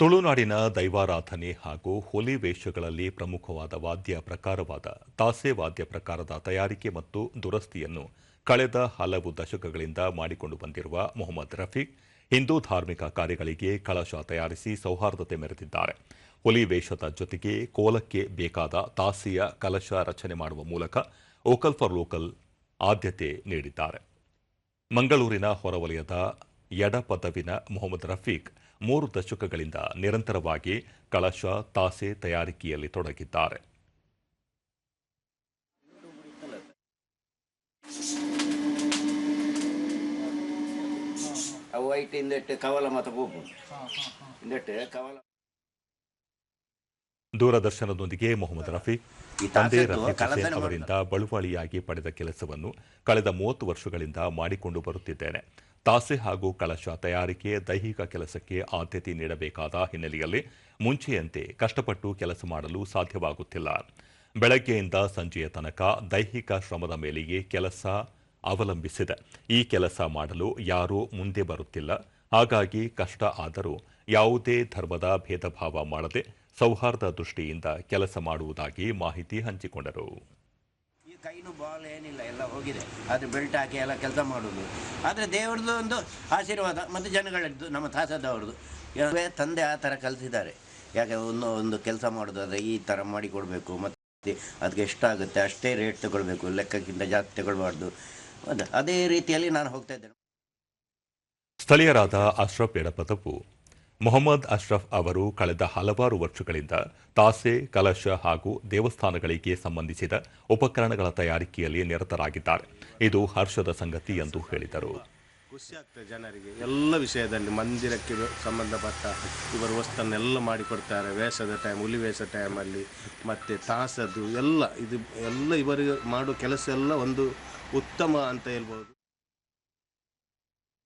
ತುಳುನಾಡಿನ ದೈವಾರಾಧನೆ ಹಾಗೂ ಹುಲಿ ವೇಷಗಳಲ್ಲಿ ಪ್ರಮುಖವಾದ ವಾದ್ಯ ಪ್ರಕಾರವಾದ ತಾಸೆ ವಾದ್ಯ ಪ್ರಕಾರದ ತಯಾರಿಕೆ ಮತ್ತು ದುರಸ್ತಿಯನ್ನು ಕಳೆದ ಹಲವು ದಶಕಗಳಿಂದ ಮಾಡಿಕೊಂಡು ಬಂದಿರುವ ಮೊಹಮ್ಮದ್ ರಫೀಕ್ ಹಿಂದೂ ಧಾರ್ಮಿಕ ಕಾರ್ಯಗಳಿಗೆ ಕಳಶ ತಯಾರಿಸಿ ಸೌಹಾರ್ದತೆ ಮೆರೆದಿದ್ದಾರೆ. ಹುಲಿ ವೇಷದ ಜೊತೆಗೆ ಕೋಲಕ್ಕೆ ಬೇಕಾದ ತಾಸಿಯ ಕಲಶ ರಚನೆ ಮಾಡುವ ಮೂಲಕ ಓಕಲ್ ಫಾರ್ ಲೋಕಲ್ ಆದ್ಯತೆ ನೀಡಿದ್ದಾರೆ. ಮಂಗಳೂರಿನ ಹೊರವಲಯದ ಎಡಪದವಿನ ಮೊಹಮ್ಮದ್ ರಫೀಕ್ ಮೂರು ದಶಕಗಳಿಂದ ನಿರಂತರವಾಗಿ ಕಳಶ ತಾಸೆ ತಯಾರಿಕೆಯಲ್ಲಿ ತೊಡಗಿದ್ದಾರೆ. ದೂರದರ್ಶನದೊಂದಿಗೆ ಮೊಹಮ್ಮದ್ ರಫಿ ತಂದೆ ರಫಿ ರಫೀಕ್ ಹುಸೇನ್ ಅವರಿಂದ ಬಳುವಳಿಯಾಗಿ ಪಡೆದ ಕೆಲಸವನ್ನು ಕಳೆದ ಮೂವತ್ತು ವರ್ಷಗಳಿಂದ ಮಾಡಿಕೊಂಡು ಬರುತ್ತಿದ್ದೇನೆ. ತಾಸೆ ಹಾಗೂ ಕಳಶ ತಯಾರಿಕೆ, ದೈಹಿಕ ಕೆಲಸಕ್ಕೆ ಆದ್ಯತೆ ನೀಡಬೇಕಾದ ಹಿನ್ನೆಲೆಯಲ್ಲಿ ಮುಂಚೆಯಂತೆ ಕಷ್ಟಪಟ್ಟು ಕೆಲಸ ಮಾಡಲು ಸಾಧ್ಯವಾಗುತ್ತಿಲ್ಲ. ಬೆಳಗ್ಗೆಯಿಂದ ಸಂಜೆಯ ತನಕ ದೈಹಿಕ ಶ್ರಮದ ಮೇಲೆಯೇ ಕೆಲಸ ಅವಲಂಬಿಸಿದೆ. ಈ ಕೆಲಸ ಮಾಡಲು ಯಾರೂ ಮುಂದೆ ಬರುತ್ತಿಲ್ಲ. ಹಾಗಾಗಿ ಕಷ್ಟ ಆದರೂ ಯಾವುದೇ ಧರ್ಮದ ಭೇದಭಾವ ಮಾಡದೆ ಸೌಹಾರ್ದ ದೃಷ್ಟಿಯಿಂದ ಕೆಲಸ ಮಾಡುವುದಾಗಿ ಮಾಹಿತಿ ಹಂಚಿಕೊಂಡರು. ಕೈನು ಬಾಲ್ ಏನಿಲ್ಲ, ಎಲ್ಲ ಹೋಗಿದೆ. ಆದರೆ ಬೆಲ್ಟ್ ಹಾಕಿ ಎಲ್ಲ ಕೆಲಸ ಮಾಡೋದು. ಆದರೆ ದೇವ್ರದ್ದು ಒಂದು ಆಶೀರ್ವಾದ, ಮತ್ತು ಜನಗಳದ್ದು, ನಮ್ಮ ತಾಸದವ್ರದ್ದು ತಂದೆ ಆ ಥರ ಕಲಿಸಿದ್ದಾರೆ ಯಾಕೆ ಒಂದು ಒಂದು ಕೆಲಸ ಮಾಡೋದಾದ್ರೆ ಈ ಥರ ಮಾಡಿ ಕೊಡಬೇಕು, ಮತ್ತು ಅದಕ್ಕೆ ಎಷ್ಟಾಗುತ್ತೆ ಅಷ್ಟೇ ರೇಟ್ ತಗೊಳ್ಬೇಕು, ಲೆಕ್ಕಕ್ಕಿಂತ ಜಾಸ್ತಿ ತಗೊಳ್ಬಾರ್ದು. ಅದೇ ರೀತಿಯಲ್ಲಿ ನಾನು ಹೋಗ್ತಾ ಇದ್ದೇನೆ. ಸ್ಥಳೀಯರಾದ ಅಶ್ರಫ್ ಎಡಪದವು ಮೊಹಮ್ಮದ್ ಅಶ್ರಫ್ ಅವರು ಕಳೆದ ಹಲವಾರು ವರ್ಷಗಳಿಂದ ತಾಸೆ, ಕಲಶ ಹಾಗೂ ದೇವಸ್ಥಾನಗಳಿಗೆ ಸಂಬಂಧಿಸಿದ ಉಪಕರಣಗಳ ತಯಾರಿಕೆಯಲ್ಲಿ ನಿರತರಾಗಿದ್ದಾರೆ. ಇದು ಹರ್ಷದ ಸಂಗತಿ ಎಂದು ಹೇಳಿದರು. ಜನರಿಗೆ. ಎಲ್ಲ ವಿಷಯದಲ್ಲಿ ಮಂದಿರಕ್ಕೆ ಸಂಬಂಧಪಟ್ಟ ಇವರು ವಸ್ತನ್ನೆಲ್ಲ ಮಾಡಿಕೊಡ್ತಾರೆ. ವೇಷದ ಟೈಮ್ ಹುಲಿ ವೇಷ ಟೈಮಲ್ಲಿ ಮತ್ತು ತಾಸದ್ದು ಎಲ್ಲ, ಇದು ಎಲ್ಲ ಇವರಿಗೆ ಮಾಡೋ ಕೆಲಸ ಎಲ್ಲ ಒಂದು ಉತ್ತಮ ಅಂತ ಹೇಳ್ಬೋದು.